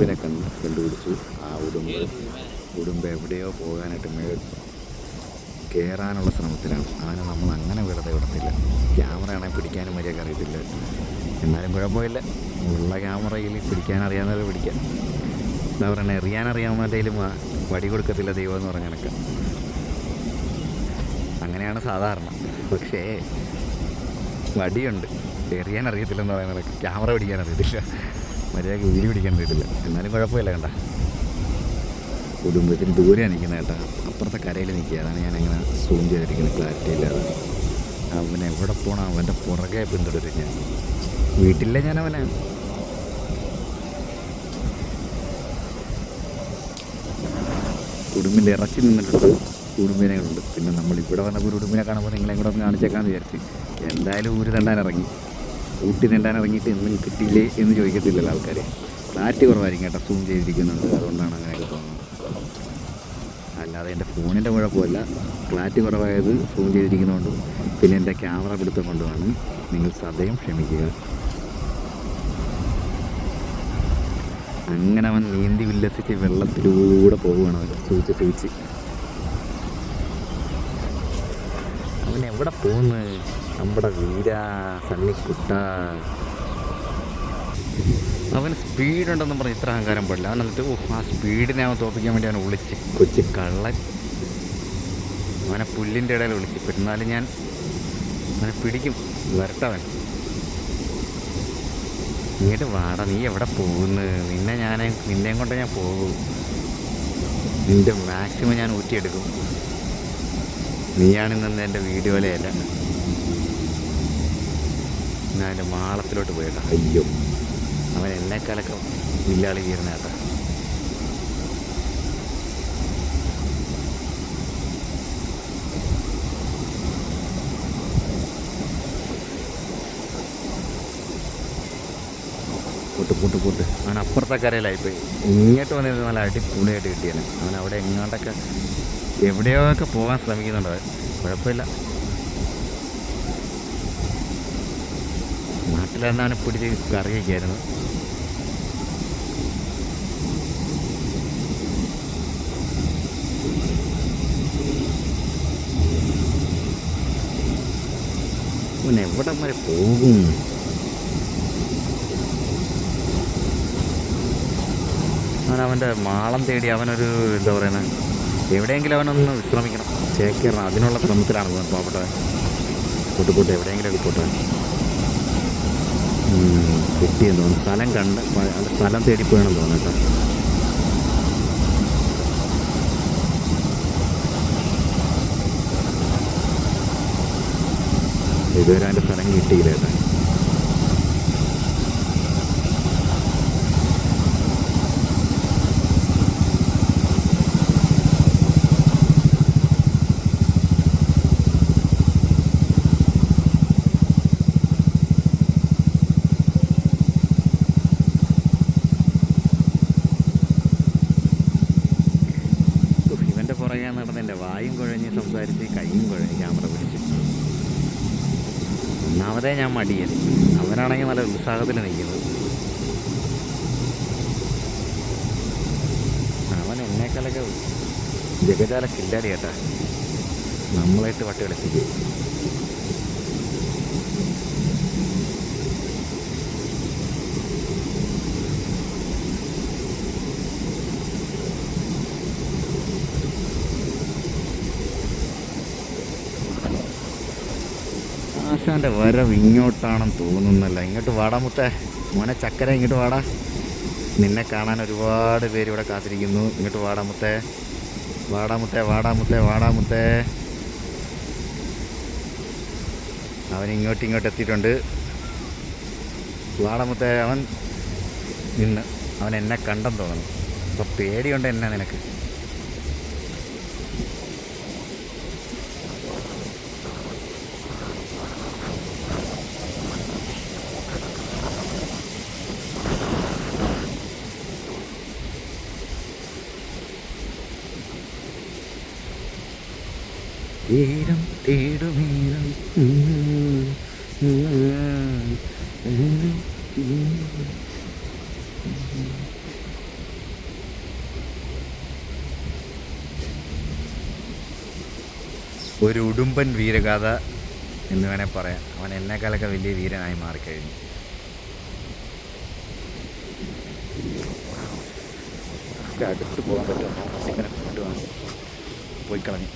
ഉടുമ്പിനെ കണ്ട് കണ്ടുപിടിച്ചു ആ ഉടുമ്പ് ഉടുമ്പ് എവിടെയോ പോകാനായിട്ട് മേ കയറാനുള്ള ശ്രമത്തിലാണ്. അവനെ നമ്മൾ അങ്ങനെ വെറുതെ വിടത്തില്ല. ക്യാമറ ആണെങ്കിൽ പിടിക്കാനും മര്യാദ അറിയത്തില്ല. എന്നാലും കുഴപ്പമില്ല. ഉള്ള ക്യാമറയിൽ പിടിക്കാൻ പിടിക്കാം. എന്താ പറയണേ? എറിയാൻ വടി കൊടുക്കത്തില്ല ദൈവം എന്ന് പറഞ്ഞ കണക്ക്. അങ്ങനെയാണ് സാധാരണ. പക്ഷേ വടിയുണ്ട്. എറിയാൻ അറിയത്തില്ലെന്ന് പറയുന്നത് ക്യാമറ പിടിക്കാൻ അറിയത്തില്ല. മര്യാദയ്ക്ക് ഉരി പിടിക്കാൻ വീട്ടില്ല എന്നാലും കുഴപ്പമില്ല കണ്ട. കുടുംബത്തിന് ദൂരെയാണ് നിൽക്കുന്നത് കേട്ടോ. അപ്പുറത്തെ കരയിൽ നിൽക്കുക. അതാണ് ഞാൻ അങ്ങനെ സൂം ചെയ്തിരിക്കുന്നത്. ക്ലാരിറ്റി ഇല്ലാതെ. അവൻ എവിടെ പോകണം അവന്റെ പുറകെ പിന്തുടരും ഞാൻ. വീട്ടിലെ ഞാൻ അവനെ ഉടുമ്പിന്റെ ഇറച്ചി നിന്നിട്ടുണ്ട്. ഉടുമ്പിനെ പിന്നെ നമ്മൾ ഇവിടെ വന്നപ്പോൾ ഒരു ഉടുമ്പിനെ കാണുമ്പോൾ നിങ്ങളെ കൂടെ ഒന്ന് കാണിച്ചേക്കാന്ന് വിചാരിച്ച്. എന്തായാലും ഊര് തണ്ടാൻ ഇറങ്ങി ഊട്ടി നീണ്ടാൻ ഇറങ്ങിയിട്ട് എന്തും കിട്ടിയില്ലേ എന്ന് ചോദിക്കത്തില്ലല്ലോ ആൾക്കാർ ക്ലാരിറ്റി കുറവായിരിക്കും കേട്ടോ സൂം ചെയ്തിരിക്കുന്നുണ്ട് അതുകൊണ്ടാണ് അങ്ങനെയൊക്കെ തോന്നുന്നത്. അല്ലാതെ എന്റെ ഫോണിന്റെ കുഴപ്പമല്ല. ക്ലാരിറ്റി കുറവായത് സൂം ചെയ്തിരിക്കുന്നതുകൊണ്ടും പിന്നെ എന്റെ ക്യാമറ പിടുത്തം കൊണ്ടുമാണ് നിങ്ങൾ സദയം ക്ഷമിക്കുക. അങ്ങനെ അവൻ നീന്തി ഉല്ലസിച്ച് വെള്ളത്തിലൂടെ പോവുകയാണ് അവൻ. സൂചിച്ച് സൂചിച്ച് അവൻ എവിടെ പോകുന്നു നമ്മുടെ വീര സണ്ണിക്കുട്ട. അവൻ സ്പീഡുണ്ടെന്ന് പറഞ്ഞ് ഇത്ര അഹങ്കാരം പാടില്ല. അവൻ എന്നിട്ട് ഓ ആ സ്പീഡിനെ അവൻ തോപ്പിക്കാൻ വേണ്ടി അവൻ വിളിച്ച്. കൊച്ചു. കള്ളൻ. അവനെ പുല്ലിന്റെ ഇടയിൽ വിളിച്ച്. പെരുന്നാലും ഞാൻ അവനെ പിടിക്കും. വരട്ടവൻ ഇങ്ങോട്ട് വാട നീ എവിടെ പോകുന്നു? നിന്നെ ഞാൻ നിന്നെയും കൊണ്ട് ഞാൻ പോകും. നിന്റെ മാക്സിമം ഞാൻ ഊറ്റിയെടുക്കും. നീയാണ് ഇന്ന് എന്റെ വീഡിയോയിലല്ല ഞാൻ എന്റെ മാളത്തിലോട്ട് പോയിട്ടാ അയ്യോ. അവൻ എന്നെക്കാലൊക്കെ വില്ലാളി കീറുന്ന കേട്ടാ പൊട്ട് പൊട്ട് പൊട്ട്. അവൻ അപ്പുറത്തെ കരയിലായിപ്പോയി. ഇങ്ങോട്ട് വന്നിരുന്ന നല്ല അടിപൊളിയായിട്ട് കിട്ടിയാണ് അവൻ അവിടെ എങ്ങോട്ടൊക്കെ എവിടെയോ ഒക്കെ പോകാൻ ശ്രമിക്കുന്നുണ്ട് കുഴപ്പമില്ല. അവനെ പിടിച്ച് കറി വയ്ക്കായിരുന്നു പിന്നെ എവിടം വരെ പോകും? അവനവന്റെ മാളം തേടി അവനൊരു എന്താ പറയുന്നത് എവിടെയെങ്കിലും അവനൊന്ന് വിശ്രമിക്കണം. ചേക്കേറണം അതിനുള്ള ശ്രമത്തിലാണ് പാവപ്പെട്ടവൻ. കൂട്ടുകൂട്ട് എവിടെയെങ്കിലും എവിടെയെങ്കിലും പോട്ടെ കിട്ടിയെന്ന് തോന്നുന്നു. സ്ഥലം കണ്ട് സ്ഥലം തേടി പോയണം തോന്നുന്നു കേട്ടോ. ഇതുവരെ അതിന്റെ സ്ഥലം കിട്ടിയില്ല കേട്ടോ. പുറകെ നടന്ന് എന്റെ വായും കുഴഞ്ഞ് സംസാരിച്ച് കൈയും കുഴഞ്ഞ് ക്യാമറ പിടിച്ച്. ഒന്നാമതേ ഞാൻ മടിയൻ. അവനാണെങ്കിൽ നല്ല ഉത്സാഹത്തിൽ നിൽക്കുന്നത് അവൻ എന്നേക്കാളൊക്കെ ജഗജാല കില്ലാടി കേട്ടാ. നമ്മളായിട്ട് വട്ടി കളിപ്പിക്കും ആശാന്റെ വരവ് ഇങ്ങോട്ടാണെന്ന് തോന്നുന്നല്ല. ഇങ്ങോട്ട് വാടാ മുത്തേ. മോനെ ചക്കര ഇങ്ങോട്ട് വാടാ. നിന്നെ കാണാൻ ഒരുപാട് പേര് ഇവിടെ കാത്തിരിക്കുന്നു. ഇങ്ങോട്ട് വാടാ മുത്തേ. വാടാ മുത്തേ വാടാ മുത്തേ വാടാ മുത്തേ. അവൻ ഇങ്ങോട്ട് ഇങ്ങോട്ട് എത്തിയിട്ടുണ്ട്. വാടാ മുത്തേ അവൻ നിന്ന് അവൻ എന്നെ കണ്ടെന്ന് തോന്നുന്നു. അപ്പോൾ പേടിയുണ്ട് എന്നെ നിനക്ക്. തീരം തേടുമീരം ഒരു ഉടുമ്പൻ വീരഗാഥ എന്ന് വേണേൽ പറയാം. അവൻ എന്നെക്കാളൊക്കെ വലിയ വീരനായി മാറിക്കഴിഞ്ഞു. അടുത്ത് പോകാൻ പറ്റുമോ? ഇങ്ങനെ പോയി കളഞ്ഞു.